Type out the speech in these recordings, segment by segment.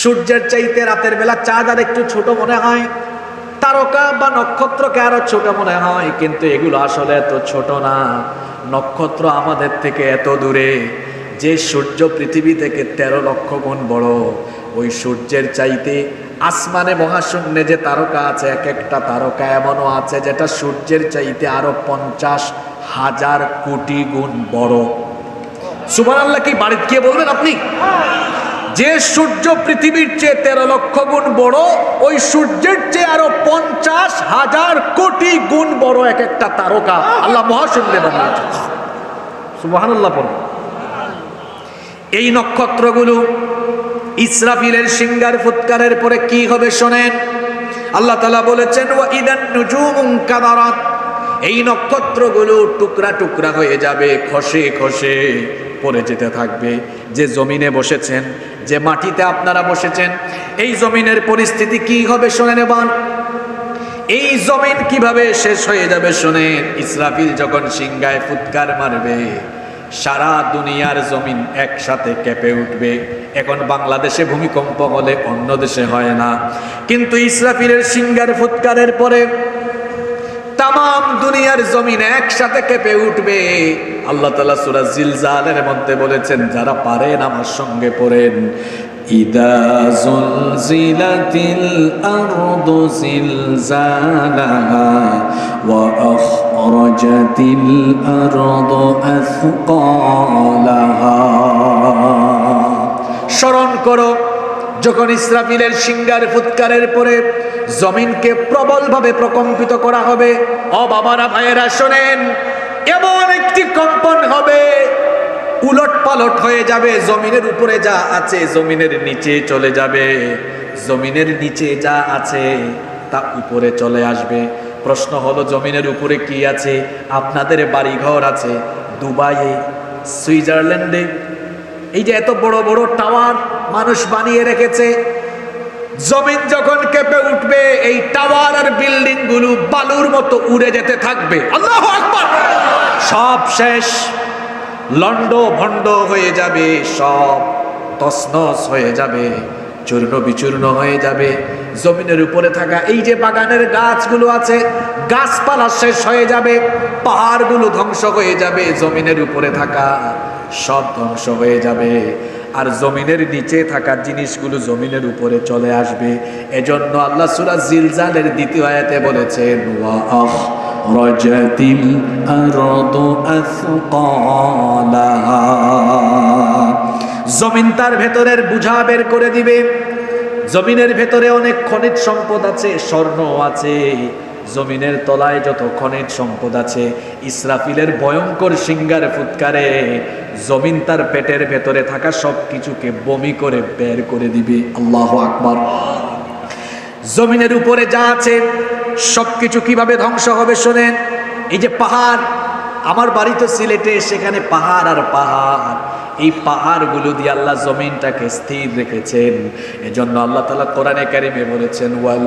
সূর্যের চাইতে রাতের বেলা চাঁদ আর একটু ছোট মনে হয়। তারকা বা নক্ষত্রকে আরও ছোট মনে হয়, কিন্তু এগুলো আসলে এত ছোট না। নক্ষত্র আমাদের থেকে এত দূরে, যে সূর্য পৃথিবী থেকে তেরো লক্ষ গুণ বড়। ওই সূর্যের চাইতে আসমানে মহাশূন্যে যে তারকা আছে, এক একটা তারকা এমনও আছে, যেটা সূর্যের চাইতে আরও পঞ্চাশ হাজার কোটি গুণ বড়। সুবান আল্লাহ কি বাড়িতে গিয়ে বলবেন আপনি? যে সূর্য পৃথিবীর চেয়ে তেরো লক্ষ গুণ বড়, ওই সূর্যের চেয়ে আরও পঞ্চাশ হাজার কোটি গুণ বড় এক একটা তারকা। আল্লাহ মহাশূন্যে বানিয়েছে এই নক্ষত্রগুলো ইসরাফিলের সিঙ্গার ফুৎকারের পরে কি হবে শোনেন? আল্লাহ তালা বলেছেন ও ইদান এই নক্ষত্রগুলো টুকরা টুকরা হয়ে যাবে, খসে খসে পড়ে যেতে থাকবে। যে জমিনে বসেছেন যে মাটিতে আপনারা বসেছেন, এই জমিনের পরিস্থিতি কি হবে শোনেন এবার। এই জমিন কীভাবে শেষ হয়ে যাবে শোনেন, ইসরাফিল যখন সিংগায় ফুৎকার মারবে, সারা দুনিয়ার জমিন একসাথে কেঁপে উঠবে। এখন বাংলাদেশে ভূমিকম্প হলে অন্য দেশে হয় না। কিন্তু ইসরাফিলের সিঙ্গার ফুৎকারের পরে তাম দুনিয়ার জমিন একসাথে কেঁপে উঠবে। আল্লাহ তালা সুরা জিলজালের মধ্যে বলেছেন, যারা পারেন আমার সঙ্গে পড়েন। স্মরণ করো, যখন ইসরাফিলের সিঙ্গার ফুৎকারের পরে জমিনকে প্রবলভাবে প্রকম্পিত করা হবে। ও বাবারা, ভাইয়েরা, শোনেন, এমন একটি কম্পন হবে উলট পালট হয়ে যাবে, জমিনের উপরে যা আছে জমিনের নিচে চলে যাবে। জমিনের নিচে যা আছে, তা উপরে চলে আসবে। প্রশ্ন হলো, জমিনের উপরে কি আছে? আপনাদের বাড়িঘর আছে দুবাইয়ে, সুইজারল্যান্ডে। এই যে এত বড় বড় টাওয়ার মানুষ বানিয়ে রেখেছে জমিন যখন কেঁপে উঠবে, এই টাওয়ার আর বিল্ডিংগুলো বালুর মতো উড়ে যেতে থাকবে। আল্লাহ সব শেষ। লন্ড ভন্ড হয়ে যাবে, সব তসনস হয়ে যাবে, চূর্ণ বিচূর্ণ হয়ে যাবে। জমিনের উপরে থাকা এই যে বাগানের গাছগুলো আছে, গাছপালা শেষ হয়ে যাবে, পাহাড়গুলো ধ্বংস হয়ে যাবে, জমিনের উপরে থাকা সব ধ্বংস হয়ে যাবে। আর জমিনের নিচে থাকা জিনিসগুলো জমিনের উপরে চলে আসবে। এজন্য আল্লাহ সুরা জিলজালের দ্বিতীয় আয়াতে বলেছেন জমিন তার ভেতরের বুঝা বের করে দিবে। জমিনের ভেতরে অনেক খনিজ সম্পদ আছে স্বর্ণ আছে। জমিনের তলায় যত খনিজ সম্পদ আছে, ইসরাফিলের ভয়ঙ্কর সিঙ্গার ফুৎকারে জমিন তার পেটের ভেতরে থাকা সব কিছুকে বমি করে বের করে দিবে। আল্লাহ আকবার। জমিনের উপরে যা আছে, সবকিছু কীভাবে ধ্বংস হবে শোনেন? এই যে পাহাড়, আমার বাড়ি তো সিলেটে, সেখানে পাহাড় আর পাহাড়। এই পাহাড়গুলো দিয়ে আল্লাহ জমিনটাকে স্থির রেখেছেন। এজন্য আল্লাহ তালা কোরআনে কারিমে বলেছেন, ওয়াল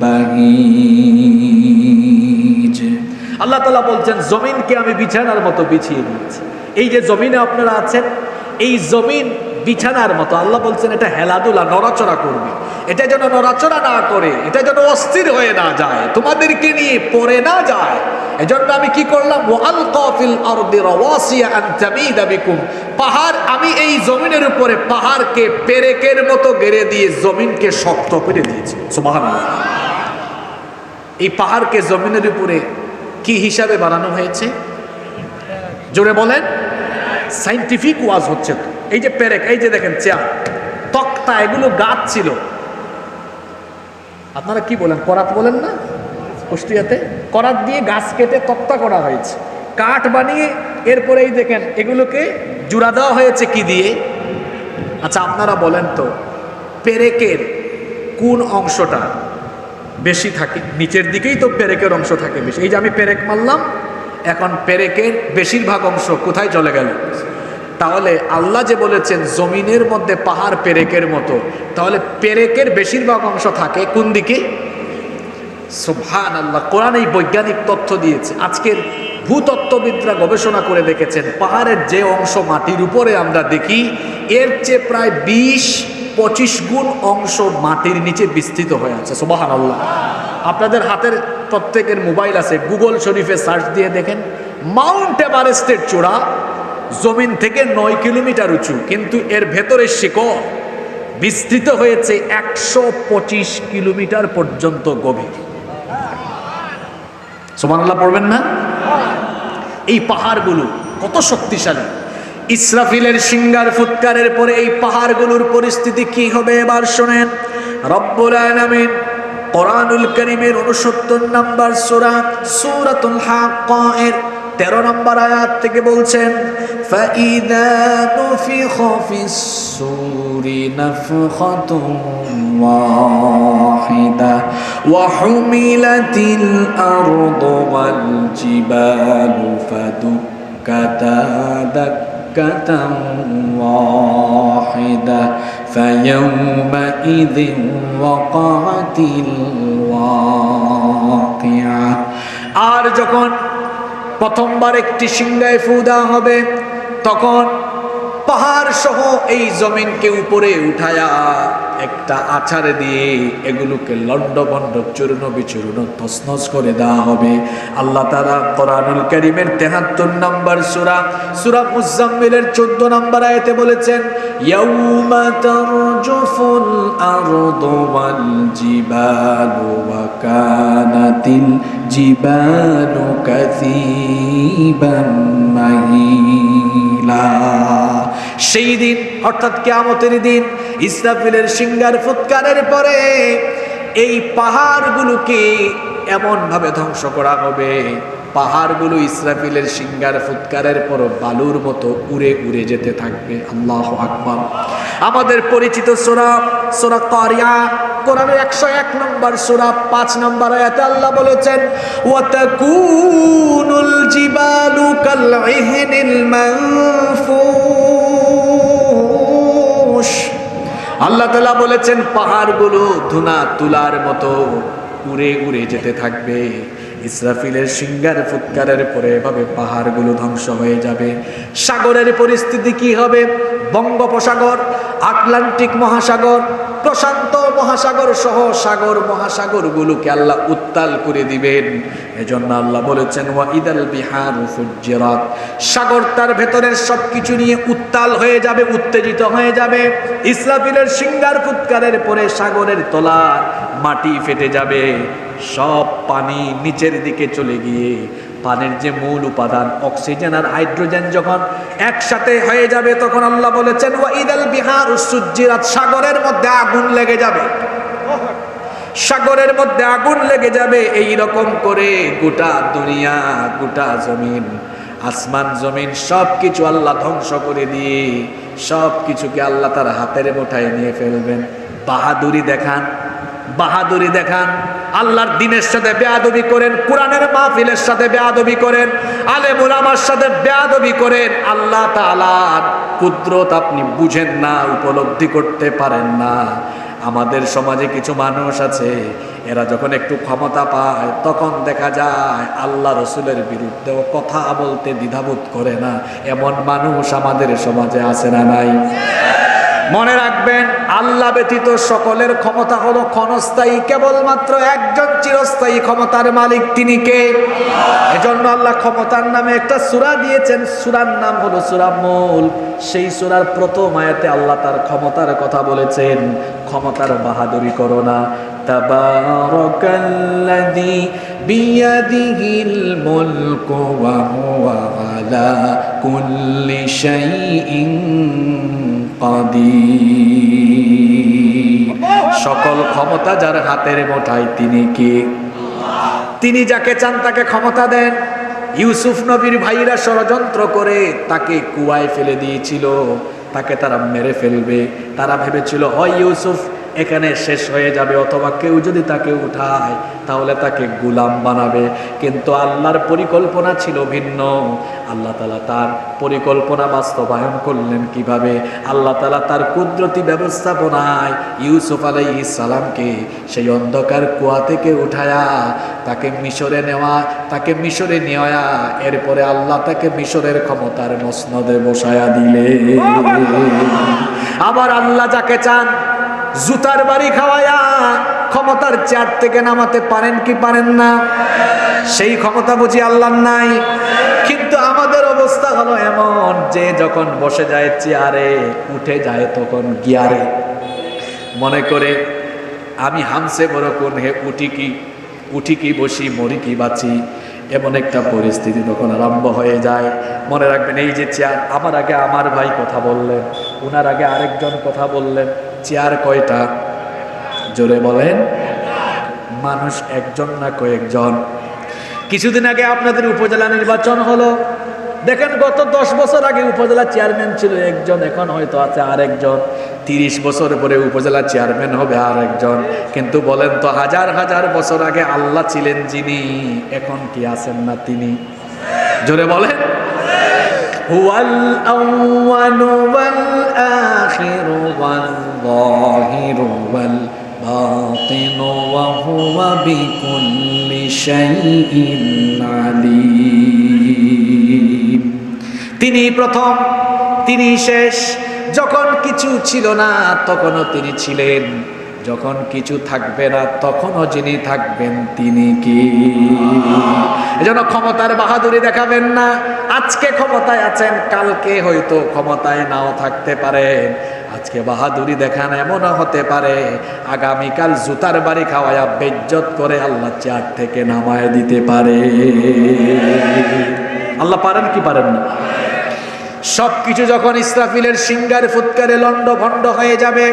বাহিজ আল্লাহ তালা বলছেন, জমিনকে আমি বিছানার মতো বিছিয়ে দিয়েছি। এই যে জমিনে আপনারা আছেন, এই জমিন বিছানার মতো। আল্লাহ বলছেন, এটা হেলাদুলা, নড়াচড়া করবে। এটা যেন নড়াচড়া না করে, এটা যেন অস্থির হয়ে না যায়, তোমাদেরকে নিয়ে পড়ে না যায়। এজন্য আমি কি করলাম? ওয়াল কফিল আরদি রাওয়াসিয়া আন বিকুম। পাহাড়, আমি এই জমিনের উপরে পাহাড়কে পেরেকের মতো গেড়ে দিয়ে জমিনকে শক্ত করে দিয়েছি। সুবহানাল্লাহ। এই পাহাড়কে জমিনের উপরে কি হিসাবে বানানো হয়েছে? জোরে বলেন। সাইন্টিফিক ওয়াজ হচ্ছে এই যে পেরেক, এই যে দেখেন চেয়ার, তক্তা, এগুলো গাছ ছিল। আপনারা কি বলেন, করাত বলেন না? কুষ্টিয়াতে? করাত দিয়ে গাছ কেটে তক্তা করা হয়েছে। কাঠ বানিয়ে এরপরে এই দেখেন, এগুলোকে জুড়া দেওয়া হয়েছে কি দিয়ে? আচ্ছা আপনারা বলেন তো, পেরেকের কোন অংশটা বেশি থাকে? নিচের দিকেই তো পেরেকের অংশ থাকে বেশি। এই যে আমি পেরেক মারলাম এখন পেরেকের বেশিরভাগ অংশ কোথায় চলে গেল? তাহলে আল্লাহ যে বলেছেন জমিনের মধ্যে পাহাড় পেরেকের মতো, তাহলে পেরেকের বেশিরভাগ অংশ থাকে কোন দিকে? সুবহান আল্লাহ কোরআন এই বৈজ্ঞানিক তথ্য দিয়েছে। আজকের ভূতত্ত্ববিদরা গবেষণা করে দেখেছেন, পাহাড়ের যে অংশ মাটির উপরে আমরা দেখি, এর চেয়ে প্রায় বিশ পঁচিশ গুণ অংশ মাটির নিচে বিস্তৃত হয়ে আছে। সুবাহান আল্লাহ আপনাদের হাতের প্রত্যেকের মোবাইল আছে। গুগল শরীফে সার্চ দিয়ে দেখেন, মাউন্ট এভারেস্টের চূড়া জমিন থেকে নয় কিলোমিটার উঁচু, কিন্তু এর ভেতরে শিকড় বিস্তৃত হয়েছে একশো পঁচিশ কিলোমিটার পর্যন্ত গভীর। সোমানাল্লাহ পড়বেন না? এই পাহাড়গুলো কত শক্তিশালী। ইসরাফিলের সিঙ্গার ফুৎকারের পরে এই পাহাড়গুলোর পরিস্থিতি কি হবে এবার শোনেন। রব্বুল আলামিন কোরআনুল করিমের উনসত্তর নাম্বার সূরা সূরাতুল হাক্কায়ের তেরো নম্বর আয়াত থেকে বলছেন فَإِذَا نُفِخَ فِي الصُّورِ نَفْخَةٌ واحدة وحملت الأرض والجبال فدكتا دكة واحدة فيومئذ وقعت الواقعة আর যখন প্রথমবার একটি সিংহায় ফু দেওয়া হবে তখন পাহাড় সহ এই জমিনকে উপরে উঠায়া একটা আছাড় দিয়ে এগুলোকে লন্ড বন্ড চূর্ণ বিচূর্ণ তসনস করে দেওয়া হবে। আল্লাহ তারা কোরআনুল করিমের তেহাত্তর নম্বর সুরা সুরা মুজাম্মিলের চোদ্দ নম্বর আয়তে বলেছেন ওয়া কানাতিল মাহিলা। সেই দিন, অর্থাৎ কেয়ামতের দিন, ইসরাফিলের সিঙ্গার ফুৎকারের পরে এই পাহাড়গুলোকে এমনভাবে ধ্বংস করা হবে। পাহাড়গুলো ইসরাফিলের সিঙ্গার ফুৎকারের পর বালুর মতো উড়ে উড়ে যেতে থাকবে। আল্লাহ আকবর। আমাদের পরিচিত সোরা সোরা করিয়া কোরআনের একশো এক নম্বর সোরা, পাঁচ নম্বর আয়াতে আল্লাহ বলেছেন, ওয়াতাকুনুল জিবালু কাল ইহনিল মানফুশ আল্লাহ তালা বলেছেন, পাহাড়গুলো ধুনা তুলার মতো উড়ে উড়ে যেতে থাকবে। ইসরাফিলের সিঙ্গার ফুৎকারের পরে এভাবে পাহাড়গুলো ধ্বংস হয়ে যাবে। সাগরের পরিস্থিতি কি হবে? বঙ্গোপসাগর, আটলান্টিক মহাসাগর প্রশান্ত মহাসাগর সহ সাগর মহাসাগরগুলোকে আল্লাহ উত্তাল করে দিবেন। এজন্য আল্লাহ বলেছেন ওয়া ইদাল বিহার ফুজ্জিরাত। সাগর তার ভেতরের সবকিছু নিয়ে উত্তাল হয়ে যাবে, উত্তেজিত হয়ে যাবে। ইসরাফিলের সিঙ্গার ফুৎকারের পরে সাগরের তলার মাটি ফেটে যাবে। সব পানি নিচের দিকে চলে গিয়ে পানির যে মূল উপাদান, অক্সিজেন আর হাইড্রোজেন যখন একসাথে হয়ে যাবে, তখন আল্লাহ বলেছেন ওয়া ইদাল বিহার সুজ্জিরাত সাগরের মধ্যে আগুন লেগে যাবে। সাগরের মধ্যে আগুন লেগে যাবে এই রকম করে গোটা দুনিয়া, গোটা জমিন, আসমান জমিন সব কিছু আল্লাহ ধ্বংস করে দিয়ে সব কিছুকে আল্লাহ তার হাতের মোঠায় নিয়ে ফেলবেন। বাহাদুরি দেখান বাহাদুরি দেখান। আল্লাহর দিনের সাথে বেয়াদবি করেন, কোরআনের মাহফিলের সাথে বেয়াদবি করেন, আলেম ওলামার সাথে বেয়াদবি করেন, আল্লাহ তাআলার কুদরত আপনি বুঝেন না, উপলব্ধি করতে পারেন না। আমাদের সমাজে কিছু মানুষ আছে, এরা যখন একটু ক্ষমতা পায়, তখন দেখা যায় আল্লাহ রসুলের বিরুদ্ধেও কথা বলতে দ্বিধাবোধ করে না। এমন মানুষ আমাদের সমাজে আছে না নাই? মনে রাখবেন, আল্লাহ ব্যতীত সকলের ক্ষমতা হলো ক্ষণস্থায়ী, কেবলমাত্র একজন চিরস্থায়ী ক্ষমতার মালিক তিনি কে? এজন্য আল্লাহ ক্ষমতার নামে একটা সূরা দিয়েছেন, সূরার নাম হলো সূরা মূল। সেই সূরার প্রথম আয়াতে আল্লাহ তার ক্ষমতার কথা বলেছেন, ক্ষমতার বাহাদুরি করো না। তাবারাকাল্লাযী সকল ক্ষমতা যার হাতের মোঠায় তিনি কে? তিনি যাকে চান তাকে ক্ষমতা দেন। ইউসুফ নবীর ভাইরা ষড়যন্ত্র করে তাকে কুয়ায় ফেলে দিয়েছিল। তাকে তারা মেরে ফেলবে। তারা ভেবেছিল, হয় ইউসুফ এখানে শেষ হয়ে যাবে, অথবা কেউ যদি তাকে উঠায়, তাহলে তাকে গুলাম বানাবে। কিন্তু আল্লাহর পরিকল্পনা ছিল ভিন্ন। আল্লাহ তালা তার পরিকল্পনা বাস্তবায়ন করলেন কীভাবে? আল্লাহ তালা তার কুদরতি ব্যবস্থাপনায় ইউসুফ আলাই ইসালামকে সেই অন্ধকার কুয়া থেকে উঠায়া, তাকে মিশরে নেওয়া, তাকে মিশরে নেওয়া, এরপরে আল্লাহ তাকে মিশরের ক্ষমতার মসনদে বসায়া দিলে আবার আল্লাহ যাকে চান জুতার বাড়ি খাওয়ায়া ক্ষমতার চেয়ার থেকে নামাতে পারেন কি পারেন না? সেই ক্ষমতা বুঝি আল্লাহর নাই। কিন্তু আমাদের অবস্থা হলো এমন, যে যখন বসে যায় চেয়ারে, উঠে যায় তখন গিয়ারে। মনে করে, আমি হামসে বড় কোন হে, উঠি কি উঠি কি বসি, মরি কি বাঁচি, এমন একটা পরিস্থিতি তখন আরম্ভ হয়ে যায়। মনে রাখবেন, এই যে চেয়ার, আমার আগে আমার ভাই কথা বললেন ওনার আগে আরেকজন কথা বললেন। চেয়ার কয়টা? জোরে বলেন। মানুষ একজন না কয়েকজন? কিছুদিন আগে আপনাদের উপজেলা নির্বাচন হলো। দেখেন, গত দশ বছর আগে উপজেলা চেয়ারম্যান ছিল একজন, এখন হয়তো আছে আরেকজন। তিরিশ বছর পরে উপজেলা চেয়ারম্যান হবে আরেকজন। কিন্তু বলেন তো, হাজার হাজার বছর আগে আল্লাহ ছিলেন যিনি, এখন কি আছেন না তিনি? জোরে বলেন। হুয়াল ওয়াল والظاهر والباطن وهو بكل شيء عليم তিনি প্রথম তিনি শেষ যখন কিছু ছিল না তখনও তিনি ছিলেন যখন কিছু থাকবে না, তখনও যিনি থাকবেন তিনি কি? এজন্য ক্ষমতার বাহাদুরি দেখাবেন না। আজকে ক্ষমতায় আছেন, কালকে হয়তো ক্ষমতায় নাও থাকতে পারেন আজকে বাহাদুরি দেখান এমনও হতে পারে, আগামীকাল জুতার বাড়ি খাওয়ায়া বেজ্জত করে আল্লাহ চেয়ার থেকে নামায় দিতে পারে। আল্লাহ পারেন কি পারেন না? সবকিছু যখন ইসরাফিলের সিঙ্গার ফুৎকারে লন্ড ভণ্ড হয়ে যাবে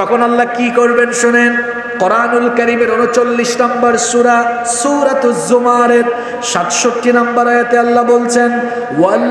তখন আল্লাহ কি করবেন শুনেন? কোরআনুল করিমের উনচল্লিশ নম্বর সুরা সুরাত জুমারের সাতষট্টি নম্বর আয়াতে আল্লাহ বলছেন, ওয়াল